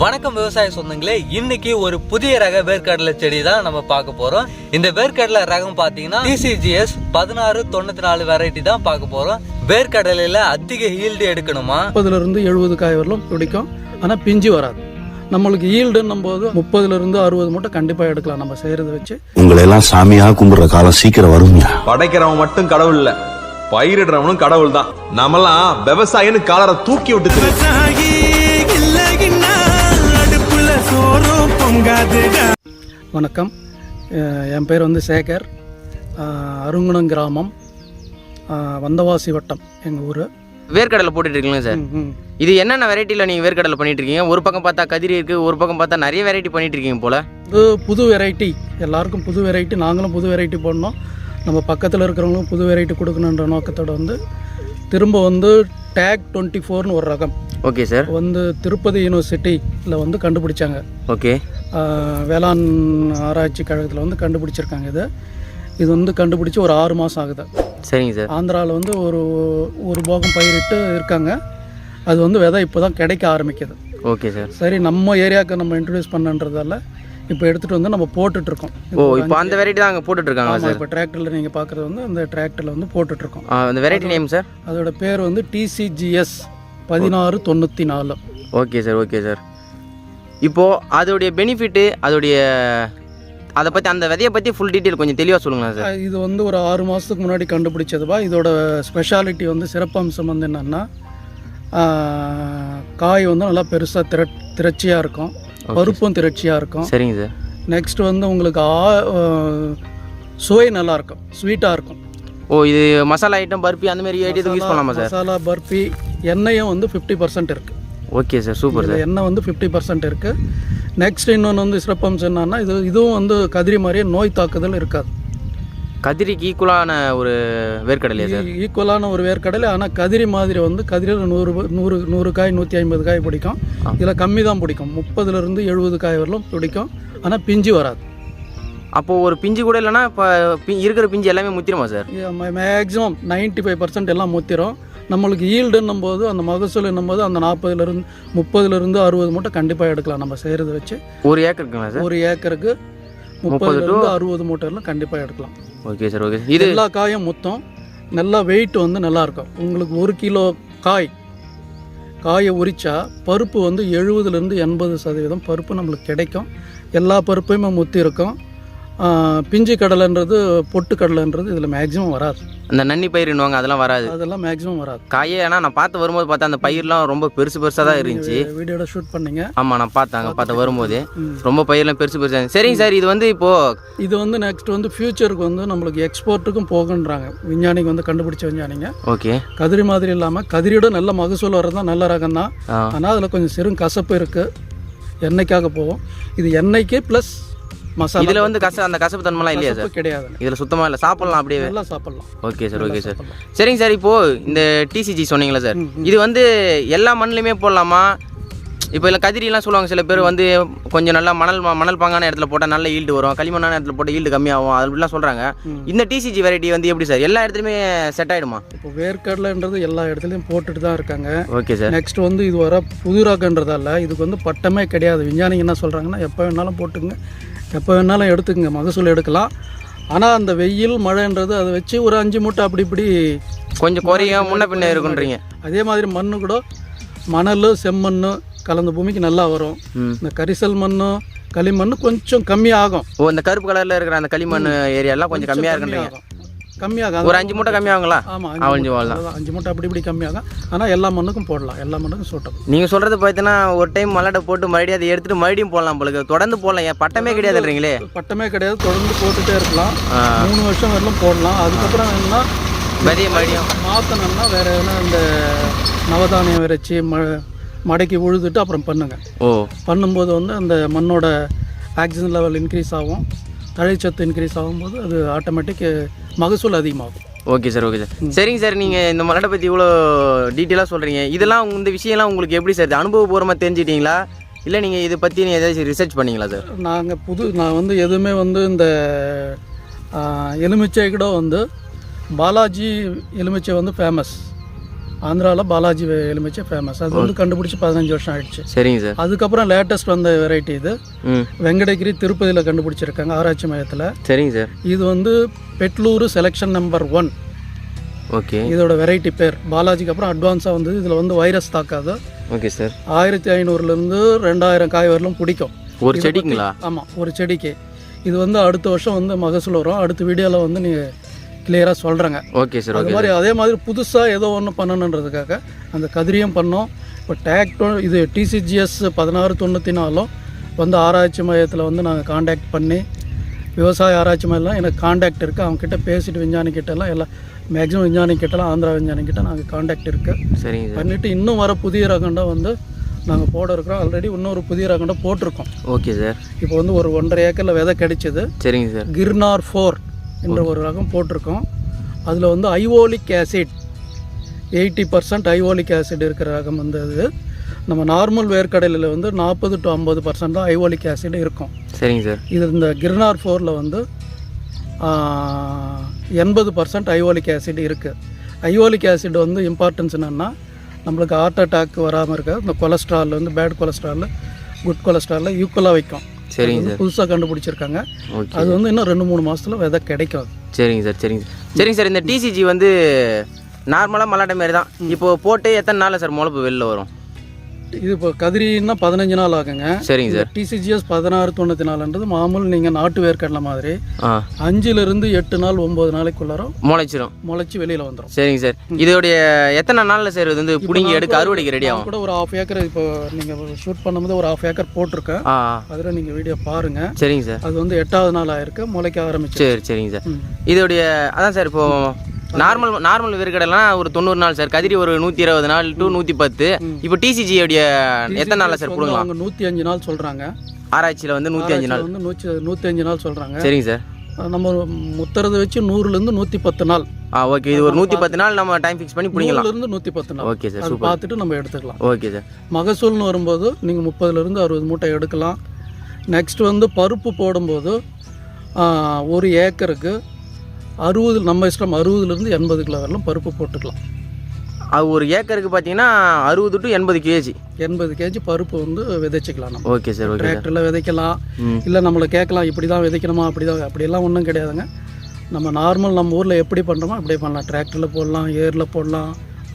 வணக்கம் விவசாய சொந்தங்களே இன்னைக்கு ஒரு புதிய ரக வேர்க்கடலை செடி தான் நம்ம பார்க்க போறோம். இந்த வேர்க்கடலை ரகம் பார்த்தீங்கன்னா டிசிஜிஎஸ் பதினாறு தொண்ணூத்தி நாலு வெரைட்டி தான் பார்க்க போறோம். வேர்க்கடலையில அதிக ஈல்டு எடுக்கணுமா? முப்பதுலேருந்து எழுபது காய் வரலும் பிடிக்கும். ஆனால் பிஞ்சு வராது. நம்மளுக்கு ஈல்டுன்னும் போது முப்பதுலேருந்து அறுபது மூட்டை கண்டிப்பாக எடுக்கலாம் நம்ம செய்கிறத வச்சு. உங்களை எல்லாம் சாமியா கும்பிடுற காலம் சீக்கிரம் வருங்க படைக்கிறவன் மட்டும் கடவுள் இல்ல பயிரிடுறவனும் கடவுள் தான் நாமெல்லாம் விவசாயின்னு காலரை தூக்கி விட்டு வணக்கம். என் பேர் வந்து சேகர். அருங்குணம் கிராமம். வந்தவாசி வட்டம் எங்கள் ஊர். வேர்க்கடலை போட்டுட்டு இருக்கீங்களா சார் இது என்னென்ன வெரைட்டியில் நீங்கள் வேர்க்கடலை பண்ணிட்டு இருக்கீங்க ஒரு பக்கம் பார்த்தா கதிரி இருக்கு ஒரு பக்கம் பார்த்தா நிறைய வெரைட்டி பண்ணிட்டு இருக்கீங்க போல. இது புது வெரைட்டி. எல்லாருக்கும் புது வெரைட்டி நாங்களும் புது வெரைட்டி போடணும். நம்ம பக்கத்தில் இருக்கிறவங்களும் புது வெரைட்டி கொடுக்கணுன்ற நோக்கத்தோட வந்து திரும்ப வந்து டேக் டுவெண்ட்டி ஃபோர்னு ஒரு ரகம். Okay sir. வந்து திருப்பதி யூனிவர்சிட்டியில் வந்து கண்டுபிடிச்சாங்க. ஓகே. வேளாண் ஆராய்ச்சி கழகத்தில் வந்து கண்டுபிடிச்சிருக்காங்க இது. இது வந்து கண்டுபிடிச்சி ஒரு ஆறு மாதம் ஆகுது. சரிங்க சார். ஆந்திராவில் வந்து ஒரு ஒரு போகம் பயிரிட்டு இருக்காங்க. அது வந்து விதை இப்போ தான் கிடைக்க ஆரம்பிக்குது. Okay sir. சரி நம்ம ஏரியாவுக்கு நம்ம இன்ட்ரடியூஸ் பண்ணன்றதால இப்போ எடுத்துகிட்டு வந்து நம்ம போட்டுட்ருக்கோம். ஓ இப்போ அந்த வெரைட்டி தான் அங்கே ஆமாம் சார்? இப்போ டிராக்டரில் நீங்கள் பார்க்குறது வந்து அந்த டிராக்டரில் வந்து போட்டுட்ருக்கோம். அந்த வெரைட்டி நேம் சார் அதோட பேர் வந்து டிசிஜிஎஸ் பதினாறு தொண்ணூற்றி நாலு ஓகே சார் ஓகே சார். இப்போது அதோடைய பெனிஃபிட்டு அதோடைய அதை பற்றி அந்த விதையை பற்றி ஃபுல் டீட்டெயில் கொஞ்சம் தெளிவாக சொல்லுங்களேன் சார். இது வந்து ஒரு ஆறு மாதத்துக்கு முன்னாடி கண்டுபிடிச்சதுப்பா இதோட ஸ்பெஷாலிட்டி வந்து சிறப்பம்சம் வந்து என்னென்னா காய் வந்து நல்லா பெருசாக திர திரட்சியாக இருக்கும். பருப்பும் திரட்சியாக இருக்கும். சரிங்க சார். நெக்ஸ்ட் வந்து உங்களுக்கு ஆ சுவை நல்லா இருக்கும். ஸ்வீட்டாக இருக்கும். ஓ இது மசாலா ஐட்டம் பருப்பி அந்த மாதிரி ஐட்டத்துக்கு யூஸ் பண்ணலாமா சார்? மசாலா பர்ஃபி எண்ணெயும் வந்து ஃபிஃப்டி பர்சன்ட் இருக்குது ஓகே சார் சூப்பர் சார் எண்ணெய் வந்து ஃபிஃப்டி பர்சன்ட் இருக்குது நெக்ஸ்ட் இன்னொன்று வந்து சிறப்பம்சம் என்னன்னா இது இதுவும் வந்து கதிரி மாதிரியே நோய் தாக்குதல் இருக்காது. கதிரிக்கு ஈக்குவலான ஒரு வேர்க்கடலையா சார்? ஈக்குவலான ஒரு வேர்க்கடலை ஆனால் கதிரி மாதிரி வந்து கதிரியில் நூறு நூறு நூறு காய் நூற்றி ஐம்பது காய் பிடிக்கும். இதில் கம்மி தான் பிடிக்கும். முப்பதுலேருந்து எழுபது காய் வரலும் பிடிக்கும். ஆனால் பிஞ்சு வராது. அப்போது ஒரு பிஞ்சு கூட இல்லைன்னா இப்போ இருக்கிற பிஞ்சு எல்லாமே முத்திருமா சார்? மேக்ஸிமம் நைன்ட்டி ஃபைவ் பர்சன்ட் எல்லாம் முத்திரும். நம்மளுக்கு ஈல்டுன்னும் போது அந்த மகசூல் போது அந்த நாற்பதுலேருந்து முப்பதுலேருந்து அறுபது மூட்டை கண்டிப்பாக எடுக்கலாம். நம்ம செய்கிறத வச்சு. ஒரு ஏக்கர் இருக்குங்களா சார்? ஒரு ஏக்கருக்கு முப்பதுலேருந்து அறுபது மூட்டைலாம் கண்டிப்பாக எடுக்கலாம். ஓகே சார் ஓகே இது எல்லா காயும் மொத்தம். நல்லா வெயிட் வந்து நல்லா இருக்கும். உங்களுக்கு ஒரு கிலோ காய் காயை உரிச்சா பருப்பு வந்து எழுபதுலேருந்து எண்பது சதவீதம் பருப்பு நம்மளுக்கு கிடைக்கும். எல்லா பருப்பையுமே முத்தி இருக்கும் பிஞ்சு கடலைன்றது பொட்டு கடலைன்றது இதில் மேக்ஸிமம் வராது. அந்த நன்னி பயிருன்னுவாங்க அதெல்லாம் வராது. அதெல்லாம் மேக்ஸிமம் வராது. காயே ஆனால் நான் பார்த்து வரும்போது பார்த்தா அந்த பயிர்லாம் ரொம்ப பெருசு பெருசாக தான் இருந்துச்சு. வீடியோட ஷூட் பண்ணீங்க. ஆமாம் நான் பார்த்தாங்க பார்த்த வரும்போது. ரொம்ப பயிர்லாம் பெருசு பெருசாக சரிங்க சார் இது வந்து இப்போது இது வந்து நெக்ஸ்ட் வந்து ஃப்யூச்சருக்கு வந்து நம்மளுக்கு எக்ஸ்போர்ட்டுக்கும் போகுன்றாங்க. விஞ்ஞானிங்க வந்து கண்டுபிடிச்ச விஞ்ஞானிங்க. ஓகே. கதிரி மாதிரி இல்லாமல் கதிரியோட நல்ல மகசூல் வர்றது தான் நல்ல ரகம் தான். ஆனால் அதில் கொஞ்சம் சிறு கசப்பு இருக்குது எண்ணெய்க்காக போகும் இது எண்ணெய்க்கு ப்ளஸ் மசாலா இதில் வந்து கச அந்த கசப்பு தன்மைலாம் இல்லையா சார்? கிடையாது. இதில் சுத்தமாக இல்லை சாப்பிட்லாம் அப்படியே. நல்லா சாப்பிடலாம். Okay sir okay sir. சரிங்க சார் இப்போது இந்த டிசிஜி சொன்னீங்களா சார். இது வந்து எல்லா மண்ணுலையுமே போடலாமா? இப்போ இல்லை கதிரிலாம் சொல்லுவாங்க சில பேர் வந்து கொஞ்சம் நல்லா மணல் மணல் பாங்கான இடத்துல போட்டால் நல்ல ஈல்டு வரும் களிமண்ணான இடத்துல போட்டால் ஈல்டு கம்மியாகும் அது அப்படிலாம் சொல்கிறாங்க இந்த டிசிஜி வெரைட்டி வந்து எப்படி சார்? எல்லா இடத்துலையுமே செட் ஆகிடுமா இப்போ வேர்க்கடலைன்றது எல்லா இடத்துலையும் போட்டுட்டு தான் இருக்காங்க. Okay sir. நெக்ஸ்ட் வந்து இது வர புது ரகன்றதால இதுக்கு வந்து பட்டமே கிடையாது. விஞ்ஞானிங்க என்ன சொல்கிறாங்கன்னா எப்போ வேணாலும் போட்டுங்க எப்போ வேணாலும் எடுத்துக்கங்க. மகசூல் எடுக்கலாம். ஆனால் அந்த வெயில் மழைன்றது அதை வச்சு ஒரு அஞ்சு மூட்டை அப்படி இப்படி கொஞ்சம் குறையும் முன்ன பின்ன இருக்குன்றீங்க. அதே மாதிரி மண்ணு கூட மணல் செம்மண் கலந்த பூமிக்கு நல்லா வரும். இந்த கரிசல் மண் களிமண் கொஞ்சம் கம்மியாகும். ஓ இந்த கருப்பு கலரில் இருக்கிற அந்த களிமண் ஏரியாலாம் கொஞ்சம் கம்மியாக இருக்குன்றீங்க. கம்மியாகும் ஒரு அஞ்சு மூட்டை கம்மியாகுங்களா? ஆமாம் அஞ்சு வாழலாம் அஞ்சு மூட்டை அப்படி இப்படி கம்மியாகும். ஆனால் எல்லா மண்ணுக்கும் போடலாம். எல்லா மண்ணுக்கும் சூட்டும். நீங்கள் சொல்கிறது பார்த்தீங்கன்னா ஒரு டைம் மல்லாட்டை போட்டு மறுபடியும் அதை எடுத்துட்டு மறுபடியும் போடலாம் போலுக்கு தொடர்ந்து போடலாம். ஏன் பட்டமே கிடையாதுன்றீங்களே பட்டமே கிடையாது. தொடர்ந்து போட்டுட்டே இருக்கலாம். மூணு வருஷம் வரலும் போடலாம். அதுக்கப்புறம் என்னன்னா விதைய மறுபடியும் மாற்றணும்னா வேற எதனா இந்த நவதானியம் விரைச்சி ம மடக்கி உழுதுட்டு அப்புறம் பண்ணுங்க. ஓ. பண்ணும்போது வந்து அந்த மண்ணோட ஆக்சிஜன் லெவல் இன்க்ரீஸ் ஆகும். தழைச்சத்து இன்க்ரீஸ் ஆகும்போது அது ஆட்டோமேட்டிக் மகசூல் அதிகமாகும். Okay sir okay sir. சரிங்க சார் நீங்கள் இந்த மலட்டை பற்றி இவ்வளோ டீட்டெயிலாக சொல்கிறீங்க இதெல்லாம் இந்த விஷயம்லாம் உங்களுக்கு எப்படி சார்? அனுபவபூர்வமாக தெரிஞ்சிட்டீங்களா? இல்லை நீங்கள் இதை பற்றி நீங்கள் ஏதாச்சும் ரிசர்ச் பண்ணீங்களா சார்? நாங்கள் புது நான் வந்து எதுவுமே வந்து இந்த எலுமிச்சை கூட வந்து பாலாஜி எலுமிச்சை வந்து ஃபேமஸ் ஆந்திராவில் பாலாஜி எலுமிச்சை ஃபேமஸ் அது வந்து கண்டுபிடிச்சி பதினஞ்சு வருஷம் ஆயிடுச்சு. சரிங்க சார். அதுக்கப்புறம் லேட்டஸ்ட் வந்த வெரைட்டி இது. வெங்கடகிரி திருப்பதியில் கண்டுபிடிச்சிருக்காங்க ஆராய்ச்சி மையத்தில். சரிங்க சார். இது வந்து பெட்லூர் செலெக்ஷன் நம்பர் ஒன் ஓகே. இதோட வெரைட்டி பேர். பாலாஜிக்கு அப்புறம் அட்வான்ஸாக வந்து இதில் வந்து வைரஸ் தாக்காது. Okay sir. ஆயிரத்தி ஐநூறுலேருந்து ரெண்டாயிரம் காய் வரலும் பிடிக்கும். ஒரு செடிங்களா ஆமாம் ஒரு செடிக்கு. இது வந்து அடுத்த வருஷம் வந்து மகசூல் வரும். அடுத்த வீடியோவில் வந்து நீங்கள் கிளியராக சொல்கிறேங்க ஓகே சார் அது மாதிரி அதே மாதிரி புதுசாக ஏதோ ஒன்று பண்ணணுன்றதுக்காக அந்த கதிரியும் பண்ணோம். இப்போ டேக்டோ இது டிசிஜிஎஸ் பதினாறு தொண்ணூற்றி நாலும் வந்து ஆராய்ச்சி மையத்தில் வந்து நாங்கள் காண்டாக்ட் பண்ணி விவசாய ஆராய்ச்சி மையம்லாம் எனக்கு காண்டாக்ட் இருக்குது அவங்கக்கிட்ட பேசிட்டு விஞ்ஞானி கிட்டலாம் எல்லாம் மேக்ஸிமம் விஞ்ஞானி கிட்டலாம் ஆந்திரா விஞ்ஞானி கிட்ட நாங்கள் காண்டாக்ட் இருக்குது சரிங்க சார் பண்ணிவிட்டு இன்னும் வர புதிய ரகண்டா வந்து நாங்கள் போட இருக்கிறோம். ஆல்ரெடி இன்னொரு புதிய ரகண்டா போட்டிருக்கோம். ஓகே சார் இப்போ வந்து ஒரு ஒன்றரை ஏக்கரில் விதை கிடைச்சிது. சரிங்க சார் கிர்னார் ஃபோர் என்ற ஒரு ரகம் போட்டிருக்கோம். அதில் வந்து high oleic acid eighty percent high oleic acid இருக்கிற ரகம் வந்து அது. நம்ம நார்மல் வேர்க்கடலையில் வந்து நாற்பது டு ஐம்பது பர்சன்ட் தான் ஐவோலிக் ஆசிட் இருக்கும். சரிங்க சார். இது இந்த கிர்னார் ஃபோரில் வந்து எண்பது பர்சன்ட் ஐவோலிக் ஆசிட் இருக்குது ஐவோலிக் ஆசிட் வந்து இம்பார்ட்டன்ஸ் என்னென்னா நம்மளுக்கு ஹார்ட் அட்டாக் வராமல் இருக்க இந்த கொலஸ்ட்ரால் வந்து பேட் கொலஸ்ட்ரால் குட் கொலஸ்ட்ராலில் ஈக்குவலாக வைக்கும். சரிங்க சார். புதுசாக கண்டுபிடிச்சிருக்காங்க. அது வந்து இன்னும் ரெண்டு மூணு மாதத்தில் விதை கிடைக்கும். சரிங்க சார் சரிங்க சார். சரிங்க சார் இந்த டிசிஜி வந்து நார்மலாக மல்லாட்டை மாரி தான் இப்போ போட்டு எத்தனை நாளில் சார் முளைப்பு வெளில வரும்? இது இப்போ கதிரின்னா பதினஞ்சு நாள் ஆகுங்க. சரிங்க சார். டிசிஜிஎஸ் பதினாறு தொண்ணூற்றி நாலுன்றது மாமூல் நீங்கள் நாட்டு வேர்க்கடலை மாதிரி. அஞ்சுலேருந்து எட்டு நாள் ஒம்பது நாளைக்குள்ளார முளைச்சிரும். முளைச்சி வெளியில் வந்துடும் சரிங்க சார். இதோடைய எத்தனை நாளில் சார் இது வந்து பிடுங்கி எடுக்க அறுவடைக்கு ரெடி ஆகும்? கூட ஒரு ஆஃப் ஏக்கர் இப்போ நீங்கள் ஷூட் பண்ணும்போது ஒரு ஆஃப் ஏக்கர் போட்டிருக்கேன். அதில் நீங்கள் வீடியோ பாருங்கள் சரிங்க சார். அது வந்து எட்டாவது நாள் ஆயிருக்கு. முளைக்க ஆரம்பிச்சு சரி சரிங்க சார். இதோடைய அதான் சார் இப்போ நார்மல் நார்மல் வேர்க்கடலாம் ஒரு தொண்ணூறு நாள் சார். கதிரி ஒரு நூற்றி இருபது நாள் டு நூற்றி பத்து. இப்போ டிசிஜியோடைய எத்தனை நாளில் சார் வந்து பிடுங்கலாம் அவங்க நூற்றி அஞ்சு நாள் சொல்கிறாங்க ஆராய்ச்சியில் வந்து நூற்றி அஞ்சு நாள். வந்து நூற்றி நூற்றி அஞ்சு நாள் சொல்கிறாங்க சரிங்க சார். நம்ம முத்துறதை வச்சு நூறுலேருந்து நூற்றி பத்து நாள். ஆ ஓகே. இது ஒரு நூற்றி பத்து நாள் நம்ம டைம் ஃபிக்ஸ் பண்ணி நூறுலேருந்து நூற்றி பத்து நாள். ஓகே சார் பார்த்துட்டு நம்ம எடுத்துக்கலாம். Okay sir. மகசூல்னு வரும்போது நீங்கள் முப்பதுலேருந்து அறுபது மூட்டை எடுக்கலாம். நெக்ஸ்ட் வந்து பருப்பு போடும்போது ஒரு ஏக்கருக்கு அறுபது நம்ம இஷ்டம் அறுபதுலேருந்து எண்பது கிலோ வரலாம் பருப்பு போட்டுக்கலாம். அது ஒரு ஏக்கருக்கு பார்த்தீங்கன்னா அறுபது டு எண்பது கேஜி எண்பது கேஜி பருப்பு வந்து விதைச்சிக்கலாம் நம்ம. ஓகே சார் டிராக்டரில் விதைக்கலாம். இல்லை நம்மளை கேட்கலாம் இப்படி தான் விதைக்கணுமா அப்படி தான் அப்படியெல்லாம் ஒன்றும் கிடையாதுங்க. நம்ம நார்மல் நம்ம ஊரில் எப்படி பண்ணுறோமோ அப்படியே பண்ணலாம். டிராக்டரில் போடலாம் ஏரில் போடலாம்.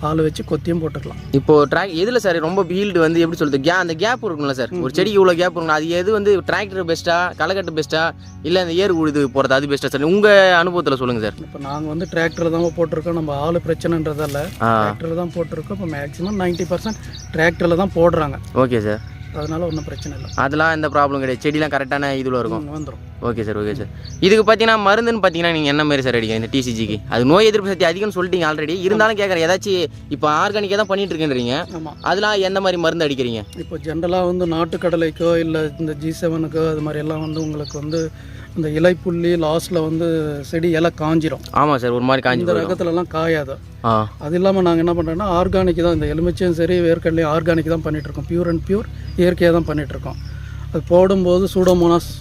ஆள் வச்சு கொத்தியும் போட்டுக்கலாம். இப்போ ட்ராக் எதில் சார் ரொம்ப ஃபீல்டு வந்து எப்படி சொல்றது? கே அந்த கேப் இருக்கும்ல சார் ஒரு செடிக்கு இவ்வளோ கேப் இருக்கும் அது எது வந்து டிராக்டர் பெஸ்ட்டா களக்கட்டு பெஸ்ட்டா இல்லை அந்த ஏர் உழுது போகிறது அது பெஸ்ட்டா சார் உங்கள் அனுபவத்தில் சொல்லுங்கள் சார் இப்போ நாங்கள் வந்து டிராக்டரில் தான் போட்டிருக்கோம். நம்ம ஆள் பிரச்சனைன்றதால டிராக்டரில் தான் போட்டிருக்கோம். இப்போ மேக்ஸிமம் நைன்ட்டி பர்சன்ட் டிராக்டரில் தான் போடுறாங்க. ஓகே சார் அதனால ஒன்றும் பிரச்சனை இல்லை. அதெல்லாம் எந்த ப்ராப்ளம் கிடையாது. செடிலாம் கரெக்டான இதில் இருக்கும். வந்துடும் ஓகே சார் ஓகே சார் இதுக்கு பார்த்தீங்கன்னா மருந்துன்னு பார்த்தீங்கன்னா நீங்கள் என்ன மாதிரி சார் அடிக்க இந்த டிசிஜிக்கு அது நோய் எதிர்ப்பு சக்தி அதிகம்னு சொல்லிட்டீங்க ஆல்ரெடி இருந்தாலும் கேட்குறேன் ஏதாச்சும் இப்போ ஆர்கானிக்காக தான் பண்ணிட்டு இருக்கேன்றீங்க. ஆமாம் அதெல்லாம் எந்த மாதிரி மருந்து அடிக்கிறீங்க? இப்போ ஜென்ரலாக வந்து நாட்டுக்கடலைக்கோ இல்லை இந்த ஜி செவனுக்கோ அது மாதிரி எல்லாம் வந்து உங்களுக்கு வந்து இந்த இலைப்புள்ளி லாஸ்ட்டில் வந்து செடி இலை காஞ்சிரும். ஆமாம் சார் ஒரு மாதிரி காஞ்சி இந்த ரகத்துலலாம் காயாது. அது இல்லாமல் நாங்கள் என்ன பண்ணுறோன்னா ஆர்கானிக் தான் இந்த எலுமிச்சையும் சரி வேர்க்கடலையும் ஆர்கானிக் தான் பண்ணிகிட்ருக்கோம் பியூர் அண்ட் பியூர் இயற்கையாக தான் பண்ணிகிட்ருக்கோம் அது போடும்போது சூடோமோனாஸ்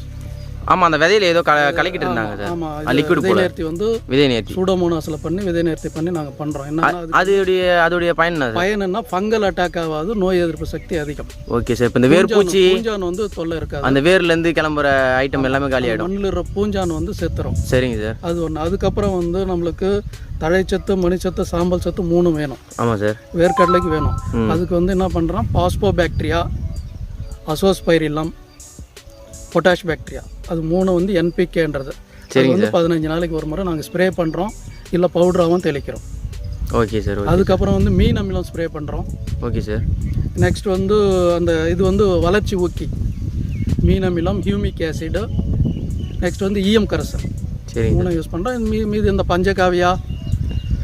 ஆமாம் அந்த விதையில ஏதோ க கலக்கிட்டு இருந்தாங்க சார். விதை போல. நேர்த்தி வந்து விதை நேர்த்தி. சூடோமோனாஸில் பண்ணி விதை நேர்த்தி பண்ணி நாங்கள் பண்ணுறோம் அது அதோடைய அதோடைய பயன் என்ன பயன் என்ன ஃபங்கல் அட்டாக் ஆகாது நோய் எதிர்ப்பு சக்தி அதிகம். ஓகே சார் இப்போ இந்த வேர்பூச்சி பூஞ்சான் வந்து தொல்லை இருக்காது. அந்த வேர்லேருந்து கிளம்புற ஐட்டம் எல்லாமே காலி ஆகிடும் மண்ணில் இருக்கிற பூஞ்சான் வந்து செத்துரும். சரிங்க சார். அது ஒன்று அதுக்கப்புறம் வந்து நம்மளுக்கு தழைச்சத்து மணிச்சத்து சாம்பல் சத்து மூணு வேணும். ஆமாம் சார். வேர்க்கடலைக்கு வேணும். அதுக்கு வந்து என்ன பண்ணுறோம் phosphobacteria azospirillum potash bacteria. அது மூணு வந்து என்பிகேன்றது அது வந்து பதினஞ்சு நாளைக்கு ஒரு முறை நாங்கள் ஸ்ப்ரே பண்ணுறோம் இல்லை பவுடராகவும் தெளிக்கிறோம். ஓகே சார் அதுக்கப்புறம் வந்து மீன் அமிலம் ஸ்ப்ரே பண்ணுறோம் ஓகே சார். நெக்ஸ்ட் வந்து அந்த இது வந்து வளர்ச்சி ஊக்கி. மீன் அமிலம் ஹியூமிக் ஆசிடு நெக்ஸ்ட் வந்து ஈயம் கரைசல். சரிங்க மூணு யூஸ் பண்ணுறோம் மீ மீது இந்த பஞ்சகாவியா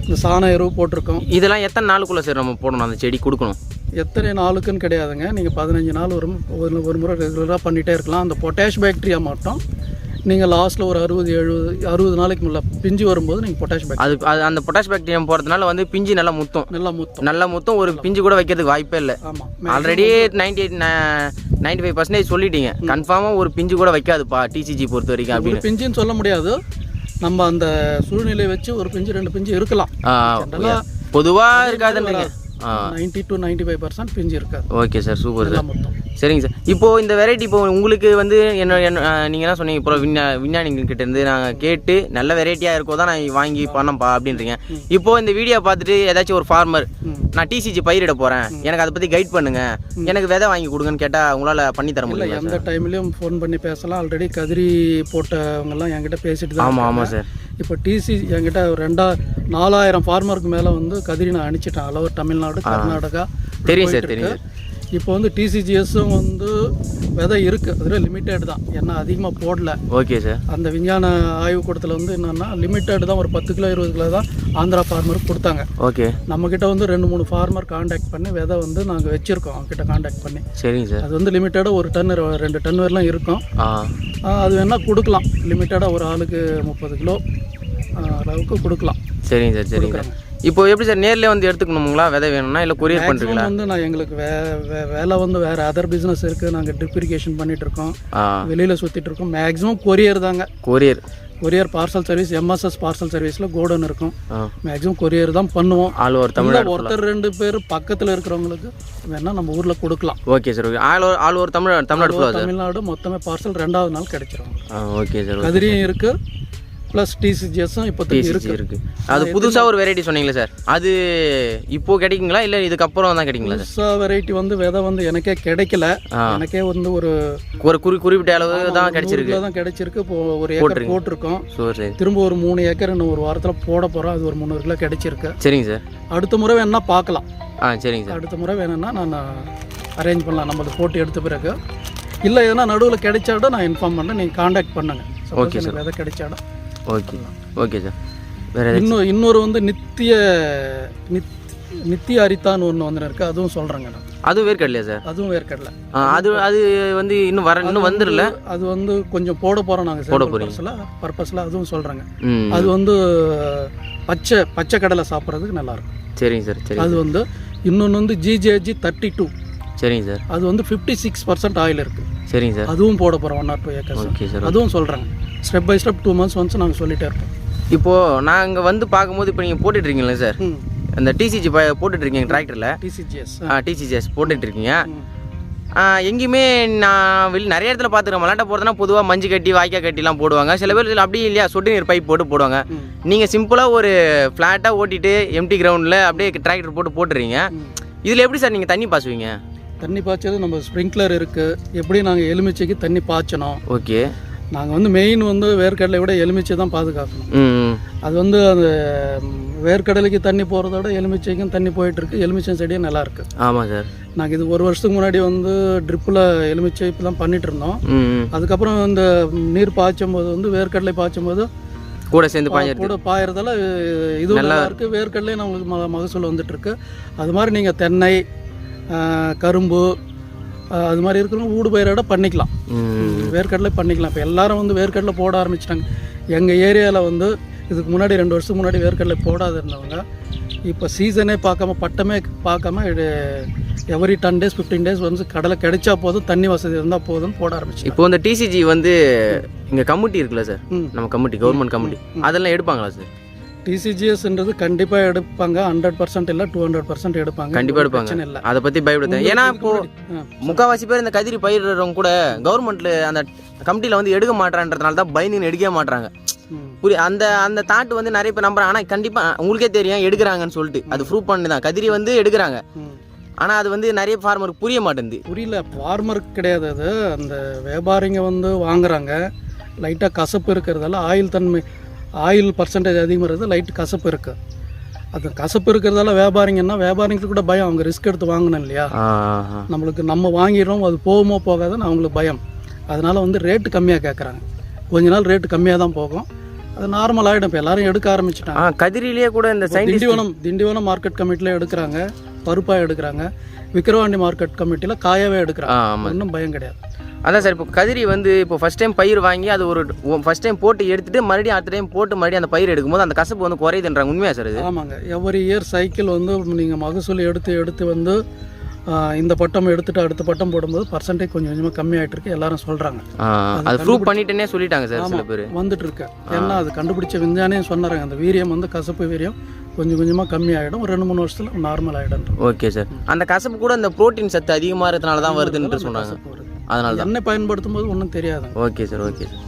இந்த சாண எருவு போட்டிருக்கோம். இதெல்லாம் எத்தனை நாளுக்குள்ளே சார் நம்ம போடணும்? அந்த செடி கொடுக்கணும். எத்தனை நாளுக்குன்னு கிடையாதுங்க. நீங்கள் பதினஞ்சு நாள் ஒரு ஒரு ஒரு முறை ரெகுலராக பண்ணிகிட்டே இருக்கலாம். அந்த பொட்டாஷ் பாக்டீரியா மட்டும் நீங்கள் லாஸ்ட்டில் ஒரு அறுபது எழுபது அறுபது நாளைக்கு முள்ள பிஞ்சு வரும்போது நீங்கள் பொட்டாஷ் பாக்டீரியா அது அது அந்த பொட்டாஷ் பாக்டீரியா போகிறதுனால வந்து பிஞ்சு நல்லா முத்தும். நல்லா முத்தும். நல்லா முத்தும். ஒரு பிஞ்சு கூட வைக்கிறதுக்கு வாய்ப்பே இல்லை. ஆமாம் already ninety eight ninety five percentage சொல்லிட்டீங்க. கன்ஃபார்மாக ஒரு பிஞ்சு கூட வைக்காதுப்பா டிசிஜி பொறுத்த வரைக்கும் அப்படின்னு. பிஞ்சுன்னு சொல்ல முடியாது. நம்ம அந்த சூழ்நிலையை வச்சு ஒரு பிஞ்சு ரெண்டு பிஞ்சு இருக்கலாம். பொதுவாக இருக்காதுன்றீங்க. ஆ. Ninety two ninety five percent பிஞ்சு இருக்காது ஓகே சார் சூப்பர் சார். மொத்தம். சரிங்க சார். இப்போ இந்த வெரைட்டி இப்போ உங்களுக்கு வந்து என்ன என்ன நீங்கள் என்ன சொன்னீங்க இப்போ விஞ்ஞா விஞ்ஞானிகள் கிட்ட இருந்து நாங்கள் கேட்டு நல்ல வெரைட்டியாக இருக்கோ தான் நான் வாங்கி பண்ணப்பா அப்படின்றீங்க. இப்போ இந்த வீடியோ பார்த்துட்டு ஏதாச்சும் ஒரு ஃபார்மர் நான் டிசிஜி பயிரிட போகிறேன் எனக்கு அதை பற்றி கைட் பண்ணுங்க. எனக்கு விதை வாங்கி கொடுங்கன்னு கேட்டால் உங்களால் பண்ணி தர முடியல எந்த டைம்லையும் ஃபோன் பண்ணி பேசலாம். ஆல்ரெடி கதிரி போட்டவங்கெல்லாம் என்கிட்ட பேசிட்டு தான் ஆமாம் ஆமாம். சார். இப்போ டிசி என்கிட்ட ரெண்டா நாலாயிரம் ஃபார்மருக்கு மேலே வந்து கதிரி நான் அனுப்பிச்சிட்டேன். அளவு தமிழ்நாடு கர்நாடகா தெரியும் சார் தெரியும். இப்போ வந்து டிசிஜிஎஸும் வந்து விதை இருக்குது அதில் லிமிட்டட் தான். ஏன்னா அதிகமாக போடல. ஓகே சார் அந்த விஞ்ஞான ஆய்வுக்கூடத்தில் வந்து என்னென்னா லிமிட்டட் தான். ஒரு பத்து கிலோ இருபது கிலோ தான் ஆந்திரா ஃபார்மருக்கு கொடுத்தாங்க. ஓகே நம்மக்கிட்ட வந்து ரெண்டு மூணு ஃபார்மர் காண்டாக்ட் பண்ணி விதை வந்து நாங்கள் வச்சுருக்கோம். அவங்ககிட்ட காண்டாக்ட் பண்ணி. சரிங்க சார் அது வந்து லிமிட்டடாக ஒரு டன் ரெண்டு டன் வரலாம் இருக்கும். அது வேணால் கொடுக்கலாம். லிமிட்டடாக ஒரு ஆளுக்கு முப்பது கிலோ அளவுக்கு கொடுக்கலாம். சரிங்க சார் சரிங்க சார் இப்போ எப்படி சார் நேர்லயே வந்து எடுத்துக்கணுங்களா விதை வேணும்னா இல்லை கொரியர் பண்ணுறீங்களா வந்து நான் எங்களுக்கு வே வே- வேலை வந்து வேறு அதர் பிஸ்னஸ் இருக்குது நாங்கள் ட்ரிப் இரிகேஷன் பண்ணிட்டு இருக்கோம் வெளியில் சுற்றிட்டு இருக்கோம் மேக்ஸிமம் கொரியர் தாங்க courier courier parcel service M S S parcel சர்வீஸில் கோடன் இருக்கும். மேக்ஸிமம் கொரியர் தான் பண்ணுவோம். ஆல் ஓவர் இல்லை தமிழ்நாடு ஒருத்தர் ரெண்டு பேர் பக்கத்தில் இருக்கிறவங்களுக்கு வேணால் நம்ம ஊரில் கொடுக்கலாம். Okay sir okay all over all over Tamil Tamilnadu sir Tamilnadu மொத்தமே பார்சல் ரெண்டாவது நாள் கிடைச்சிரும். ஓகே சார் கதிரியும் இருக்குது ப்ளஸ் டிசிஜிஎஸும் இப்போதைக்கு டிசிஜி இருக்குது இருக்கு. அது புதுசாக ஒரு வெரைட்டி சொன்னீங்களே சார்? அது இப்போ கிடைக்குங்களா? இல்லை இதுக்கப்புறம் தான் கிடைக்குங்களா சார்? புதுசாக வெரைட்டி வந்து விதை வந்து எனக்கே கிடைக்கல. எனக்கே வந்து ஒரு ஒரு குறி குறிப்பிட்ட அளவு தான் கிடைச்சிருக்கு. தான் கிடைச்சிருக்கு. இப்போ ஒரு ஏக்கர். போட்டிருக்கோம். சரி. திரும்ப ஒரு மூணு ஏக்கர் இன்னும் ஒரு வாரத்தில் போட போகிறோம் அது ஒரு முந்நூறு கிலோ கிடைச்சிருக்கு. சரிங்க சார். அடுத்த முறை வேணா பார்க்கலாம். ஆ சரிங்க சார். அடுத்த முறை வேணும்னா நான் அரேஞ்ச் பண்ணலாம். நம்மளுக்கு போட்டு எடுத்த பிறகு. இல்லை எதனா நடுவில் கிடைச்சாடும் நான் இன்ஃபார்ம் பண்ணேன் நீங்கள் காண்டாக்ட் பண்ணுங்க. Okay, எனக்கு விதை கிடைச்சாடும் ஓகே. Okay sir. வேறு இன்னும் இன்னொரு வந்து நித்திய நித் நித்திய அரித்தான்னு ஒன்று வந்து அதுவும் சொல்கிறேங்க நான். அதுவும் வேர்க்கடலையா சார்? அதுவும் வேர்க்கடலை. அது அது வந்து இன்னும் வர இன்னும் வந்துடல அது வந்து கொஞ்சம் போட போகிறோம் நாங்கள் போட போறீங்க. பர்பஸில் அதுவும் சொல்கிறேங்க அது வந்து பச்சை பச்சை கடலை சாப்பிட்றதுக்கு நல்லாயிருக்கும். சரிங்க சார் சரி அது வந்து இன்னொன்று வந்து G J G thirty two சரிங்க சார். அது வந்து ஃபிஃப்டி சிக்ஸ் பர்சன்ட் ஆயில் இருக்குது சரிங்க சார். அதுவும் போட போகிறோம் one or two acres okay sir அதுவும் சொல்கிறாங்க step by step two months once நாங்கள் சொல்லிட்டே இருப்போம். இப்போது நாங்கள் வந்து பார்க்கும்போது இப்போ நீங்கள் போட்டுட்ருக்கீங்களா சார்? அந்த டிசிஜி போட்டுட்ருக்கீங்க டிராக்டரில் டிசிஜிஎஸ் டிசிஜிஎஸ் போட்டுட்ருக்கீங்க. எங்கேயுமே நான் வெளி நிறைய இடத்துல பார்த்துருக்கேன் மலாட்டை போகிறதுனா பொதுவாக மஞ்சு கட்டி வாய்க்கால் கட்டிலாம் போடுவாங்க. சில பேர் இதுல அப்படி இல்லையா? சொட்டு நீர் பைப் போட்டு போடுவாங்க. நீங்கள் சிம்பிளாக ஒரு ஃப்ளாட்டாக ஓட்டிட்டு எம்டி கிரவுண்டில் அப்படியே டிராக்டர் போட்டு போட்டுறீங்க. இதில் எப்படி சார் நீங்கள் தண்ணி பாசுவீங்க தண்ணி பாய்ச்சது நம்ம ஸ்ப்ரிங்க்லர் இருக்குது எப்படி நாங்கள் எலுமிச்சைக்கு தண்ணி பாய்ச்சணும். ஓகே. நாங்கள் வந்து மெயின் வந்து வேர்க்கடலை விட எலுமிச்சை தான் பாதுகாக்கணும். அது வந்து அந்த வேர்க்கடலைக்கு தண்ணி போகிறத விட எலுமிச்சைக்கும் தண்ணி போயிட்டு இருக்கு எலுமிச்சை செடியும் நல்லா இருக்கு. ஆமாம் சார். நாங்கள் இது ஒரு வருஷத்துக்கு முன்னாடி வந்து ட்ரிப்பில் எலுமிச்சை இப்பெல்லாம் பண்ணிட்டு இருந்தோம். அதுக்கப்புறம் இந்த நீர் பாய்ச்சும் போது வந்து வேர்க்கடலை பாய்ச்சும் போது கூட சேர்ந்து பாஞ்சிருது கூட பாயறதால இதுவும் நல்லா இருக்கு. வேர்க்கடலையும் நம்மளுக்கு ம மகசூல் வந்துட்டு இருக்கு அது மாதிரி நீங்கள் தென்னை கரும்பு அது மாதிரி இருக்கிறவங்க ஊடு பயிரோட பண்ணிக்கலாம். வேர்க்கடலை பண்ணிக்கலாம். இப்போ எல்லாரும் வந்து வேர்க்கடலை போட ஆரம்பிச்சிட்டாங்க. எங்கள் ஏரியாவில் வந்து இதுக்கு முன்னாடி ரெண்டு வருஷத்துக்கு முன்னாடி வேர்க்கடலை போடாத இருந்தவங்க இப்போ சீசனே பார்க்காம பட்டமே பார்க்காம every ten days fifteen days வந்து கடலை கிடைச்சா போதும் தண்ணி வசதி இருந்தால் போதும் போட ஆரம்பிச்சு இப்போ இந்த டிசிஜி வந்து இங்கே கமிட்டி இருக்குல்ல சார்? ம். நம்ம கமிட்டி கவர்மெண்ட் கமிட்டி. அதெல்லாம் எடுப்பாங்களா சார்? டிசிஜிஎஸ்ன்றது கண்டிப்பாக எடுப்பாங்க. ஹண்ட்ரட் பர்சன்ட் இல்லை டூ ஹண்ட்ரட் பர்சன்ட் எடுப்பாங்க. கண்டிப்பாக எடுப்பாங்க. இல்லை. அதை பற்றி பயப்படுத்த ஏன்னா இப்போ. முக்கால்வாசி பேர் இந்த கதிரி பயிரிடுறவங்க கூட கவர்மெண்ட்ல அந்த கமிட்டியில் வந்து எடுக்க மாட்டான்றதுனால தான் பயந்துன்னு எடுக்கவே மாட்றாங்க. ம். புரிய அந்த அந்த தாட் வந்து நிறைய பேர் நம்புறாங்க. ஆனால் கண்டிப்பாக உங்களுக்கே தெரியும் எடுக்கிறாங்கன்னு சொல்லிட்டு. அது ப்ரூவ் பண்ணி தான் கதிரி வந்து எடுக்கிறாங்க. ஆனால் அது வந்து நிறைய ஃபார்மருக்கு புரிய மாட்டேங்குது. புரியல. ஃபார்மருக்கு கிடையாது அது. அந்த வியாபாரிங்க வந்து வாங்குறாங்க. லைட்டாக கசப்பு இருக்கிறதால ஆயில் தன்மை ஆயில் பர்சன்டேஜ் அதிகமாக இருக்குது லைட் கசப்பு இருக்குது அது கசப்பு இருக்கிறதால வியாபாரிங்கன்னா வியாபாரிங்களுக்கு கூட பயம். அவங்க ரிஸ்க் எடுத்து வாங்கணும் இல்லையா? நம்மளுக்கு நம்ம வாங்கிடுறோம் அது போகுமோ போகாதுன்னு அவங்களுக்கு பயம். அதனால் வந்து ரேட்டு கம்மியாக கேட்குறாங்க கொஞ்ச நாள் ரேட்டு கம்மியாக தான் போகும். அது நார்மல் ஆகிடும் இப்போ எல்லாரும் எடுக்க ஆரம்பிச்சிட்டாங்க. கதிரிலேயே கூட இந்த திண்டிவனம் திண்டிவனம் மார்க்கெட் கமிட்டியில் எடுக்கிறாங்க. பருப்பாக எடுக்கிறாங்க. விக்கிரவாண்டி மார்க்கெட் கமிட்டியில் காயாவே எடுக்கிறாங்க. ஒன்றும் பயம் கிடையாது. அதான் சார் இப்போ கதிரி வந்து இப்போ ஃபர்ஸ்ட் டைம் பயிர் வாங்கி அது ஒரு ஃபர்ஸ்ட் டைம் போட்டு எடுத்துட்டு மறுபடியும் அடுத்த டைம் போட்டு மறுபடியும் அந்த பயிர் எடுக்கும்போது அந்த கசப்பு வந்து குறையுதுன்றாங்க. உண்மையா சார் இது? ஆமாங்க. எவ்ரி இயர் சைக்கிள் வந்து நீங்கள் மகசூல் எடுத்து எடுத்து வந்து இந்த பட்டம் எடுத்துட்டு அடுத்த பட்டம் போடும்போது பர்சன்டேஜ் கொஞ்சம் கொஞ்சமாக கம்மியாயிட்டு இருக்கு எல்லாரும் சொல்கிறாங்க அது ப்ரூவ் பண்ணிட்டேனே சொல்லிட்டாங்க சார் சில பேர். வந்துட்டு இருக்கு ஏன்னா அது கண்டுபிடிச்ச விஞ்ஞானே சொன்னாங்க அந்த வீரியம் வந்து கசப்பு வீரியம் கொஞ்சம் கொஞ்சமாக கம்மி ஆகிடும் ஒரு ரெண்டு மூணு வருஷத்தில் நார்மல் ஆகிடும் ஓகே சார். அந்த கசப்பு கூட அந்த புரோட்டீன் சத்து அதிகமாக இருக்கிறதுனால தான் வருதுன்ட்டு சொல்கிறாங்க அதனால தான் எண்ணெய் பயன்படுத்தும் போது ஒன்றும் தெரியாது. ஓகே சார் ஓகே சார்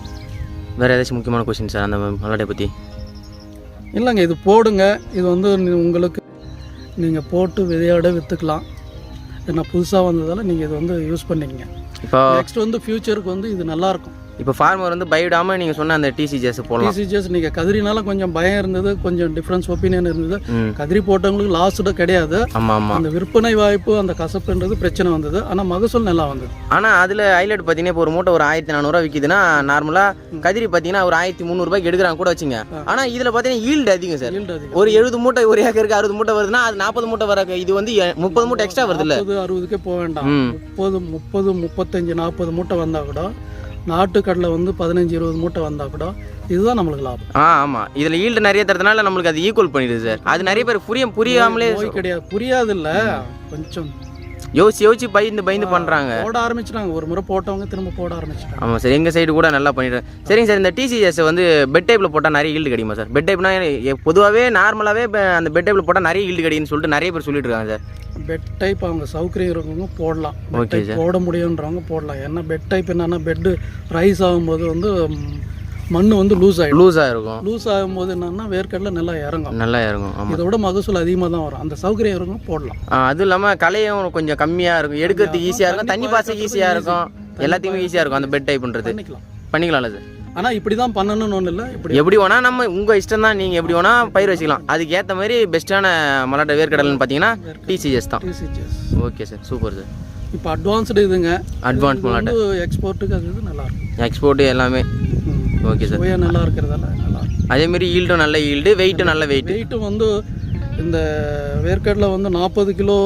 வேறு ஏதாச்சும் முக்கியமான கொஸ்டின் சார் அந்த மல்லாட்டை பற்றி இல்லைங்க இது போடுங்க. இது வந்து உங்களுக்கு நீங்கள் போட்டு விதையோட விற்றுக்கலாம் ஏன்னா புதுசாக வந்ததால் நீங்கள் இது வந்து யூஸ் பண்ணிக்கங்க. இப்போ நெக்ஸ்ட் வந்து ஃப்யூச்சருக்கு வந்து இது நல்லாயிருக்கும் இப்போ ஃபார்மர் வந்து பயவிடாமல் நீங்கள் சொன்ன அந்த டிசிஜிஎஸ் போடலாம். டிசிஜிஎஸ் நீங்கள் கதிரினால கொஞ்சம் பயம் இருந்தது கொஞ்சம் டிஃப்ரென்ஸ் ஒப்பீனியன் இருந்தது. கதிரி போட்டவங்களுக்கு லாஸ்ட்டு கிடையாது. ஆமாம் ஆமாம் அந்த விற்பனை வாய்ப்பு அந்த கசப்புன்றது பிரச்சனை வந்தது. ஆனால் மகசூல் நல்லா வந்தது. ஆனால் அதில் ஹைலைட் பார்த்தீங்கன்னா இப்போ ஒரு மூட்டை ஒரு ஆயிரத்தி நானூறுரூவா விற்கிதுன்னா நார்மலாக கதிரி பார்த்தீங்கன்னா ஒரு ஆயிரத்தி முந்நூறுபாய்க்கு எடுக்கிறாங்க கூட வச்சுங்க. ஆனால் இதில் பார்த்தீங்கன்னா ஈல்டு அதிகம் சார் ஒரு எழுபது மூட்டை ஒரு ஏக்கருக்கு அறுபது மூட்டை வருதுன்னா அது நாற்பது மூட்டை வர இது வந்து முப்பது மூட்டை எக்ஸ்ட்ரா வருது இல்லை அறுபதுக்கே போக வேண்டாம். முப்பது முப்பது முப்பத்தஞ்சு நாற்பது மூட்டை வந்தால் கூட நாட்டுக்கடலை வந்து பதினஞ்சு இருபது மூட்டை வந்தால் கூட இதுதான் நம்மளுக்கு லாபம். ஆ ஆமாம் இதில் ஈல்டு நிறைய தரதுனால நம்மளுக்கு அது ஈக்குவல் பண்ணிடுது சார் அது நிறைய பேர் புரிய புரியாமலே கிடையாது. புரியாது இல்ல கொஞ்சம் யோசிச்சு யோசிச்சு பயந்து பயந்து பண்ணுறாங்க போட ஆரம்பிச்சிட்டாங்க. ஒரு முறை போட்டவங்க திரும்ப போட ஆரம்பிச்சிட்டாங்க. ஆமாம் சார் எங்கள் சைடு கூட நல்லா பண்ணிடுறேன் சரிங்க சார் இந்த டிசிஎஸ் வந்து பெட் டைப்பில் போட்டால் நிறைய ஈல்டு கிடைக்குமா சார்? பெட் டைப்னா பொதுவாகவே நார்மலாகவே அந்த பெட் டைப்பில் போட்டால் நிறைய ஈல்டு கிடைக்குன்னு சொல்லிட்டு நிறைய பேர் சொல்லிட்டு இருக்காங்க சார். பெட் டைப் அவங்க சௌகரியம் இருக்கவங்க போடலாம் டைப் போட முடியுன்றவங்க போடலாம். ஏன்னா பெட் டைப் என்னன்னா பெட்டு ரைஸ் ஆகும்போது வந்து ம், மண்ணு வந்து லூஸ் ஆகிடும் லூஸாக இருக்கும் லூஸ் ஆகும்போது என்னன்னா வேர்க்கடலை நல்லா இறங்கும். நல்லா இறங்கும் இதோட மகசூல் அதிகமாக தான் வரும். அந்த சௌகரியம் இருக்கவங்க போடலாம். அதுவும் இல்லாமல் கலையும் கொஞ்சம் கம்மியாக இருக்கும். எடுக்கிறதுக்கு ஈஸியாக இருக்கும். தண்ணி பாசைக்கு ஈஸியாக இருக்கும். எல்லாத்தையுமே ஈஸியாக இருக்கும். அந்த பெட் டைப்ன்றது பண்ணிக்கலாம். பண்ணிக்கலாம்ல சார் ஆனால் இப்படி தான் பண்ணணும்னு ஒன்றும் இல்லை. இப்படி எப்படி வேணா நம்ம உங்கள் இஷ்டம் தான். நீங்கள் எப்படி வேணா பயிர் வச்சுக்கலாம். அதுக்கு ஏற்ற மாதிரி பெஸ்ட்டான மலாட்டை வேர்க்கடலைன்னு பார்த்தீங்கன்னா டிசிஎஸ் தான். TCGS okay sir super sir இப்போ அட்வான்ஸ்டு இதுங்க. அட்வான்ஸ் மலாட்டை எக்ஸ்போர்ட்டுக்கு அது நல்லா இருக்கும். எக்ஸ்போர்ட்டு எல்லாமே. ஓகே சார் சுவையா நல்லா இருக்கிறதால நல்லா. அதேமாரி ஈல்டும் நல்ல ஈல்டு வெயிட்டும் நல்ல வெயிட் வெயிட்டும் வந்து இந்த வேர்க்கடலை வந்து நாற்பது கிலோ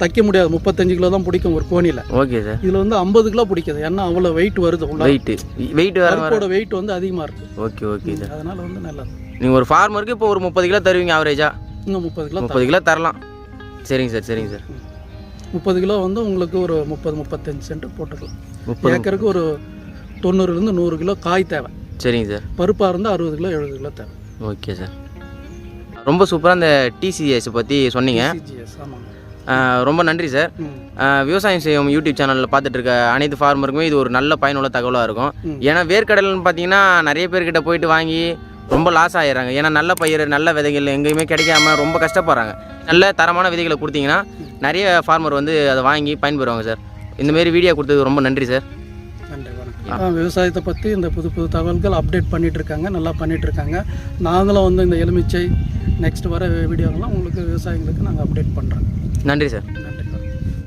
தைக்க முடியாது. முப்பத்தஞ்சு கிலோ தான் பிடிக்கும் ஒரு கோணியில். ஓகே சார் இதில் வந்து ஐம்பது கிலோ பிடிக்குது. ஏன்னா அவ்வளோ வெயிட் வருது வெயிட்டு வெயிட் பருப்போட வெயிட் வந்து அதிகமாக இருக்குது ஓகே ஓகே சார் அதனால வந்து நல்லது. நீங்கள் ஒரு ஃபார்மருக்கு இப்போ ஒரு முப்பது கிலோ தருவீங்க ஆவரேஜாக இன்னும் முப்பது கிலோ முப்பது கிலோ தரலாம். சரிங்க சார் சரிங்க சார் முப்பது கிலோ வந்து உங்களுக்கு ஒரு முப்பது முப்பத்தஞ்சு சென்ட் போட்டுக்கலாம். முப்பது ஏக்கருக்கு ஒரு தொண்ணூறுலேருந்து நூறு கிலோ காய் தேவை. சரிங்க சார். பருப்பாக இருந்தால் அறுபது கிலோ எழுபது கிலோ தேவை. Okay sir. ரொம்ப சூப்பராக அந்த டிசிஎஸ் பற்றி சொன்னீங்க. ஆமாங்க. ரொம்ப நன்றி சார். விவசாயம் செய்யும் யூடியூப் சேனலில் பார்த்துட்டு இருக்க அனைத்து ஃபார்மருக்குமே இது ஒரு நல்ல பயனுள்ள தகவலாக இருக்கும். ஏன்னா வேர்க்கடலைன்னு பார்த்தீங்கன்னா நிறைய பேர்கிட்ட போயிட்டு வாங்கி ரொம்ப லாஸ் ஆயிடுறாங்க. ஏன்னா நல்ல பயிர் நல்ல விதைகள் எங்கேயுமே கிடைக்காம ரொம்ப கஷ்டப்படுறாங்க. நல்ல தரமான விதைகளை கொடுத்தீங்கன்னா நிறைய ஃபார்மர் வந்து அதை வாங்கி பயன்பெறுவாங்க சார். இந்தமாரி வீடியோ கொடுத்தது ரொம்ப நன்றி சார். விவசாயத்தை பற்றி இந்த புது புது தகவல்கள் அப்டேட் பண்ணிட்டு இருக்காங்க நல்லா பண்ணிட்டு இருக்காங்க நாங்களும் வந்து இந்த எலுமிச்சை நெக்ஸ்ட் வர வீடியோலாம் உங்களுக்கு விவசாயிகளுக்கு நாங்கள் அப்டேட் பண்ணுறோம் நன்றி சார் நன்றி.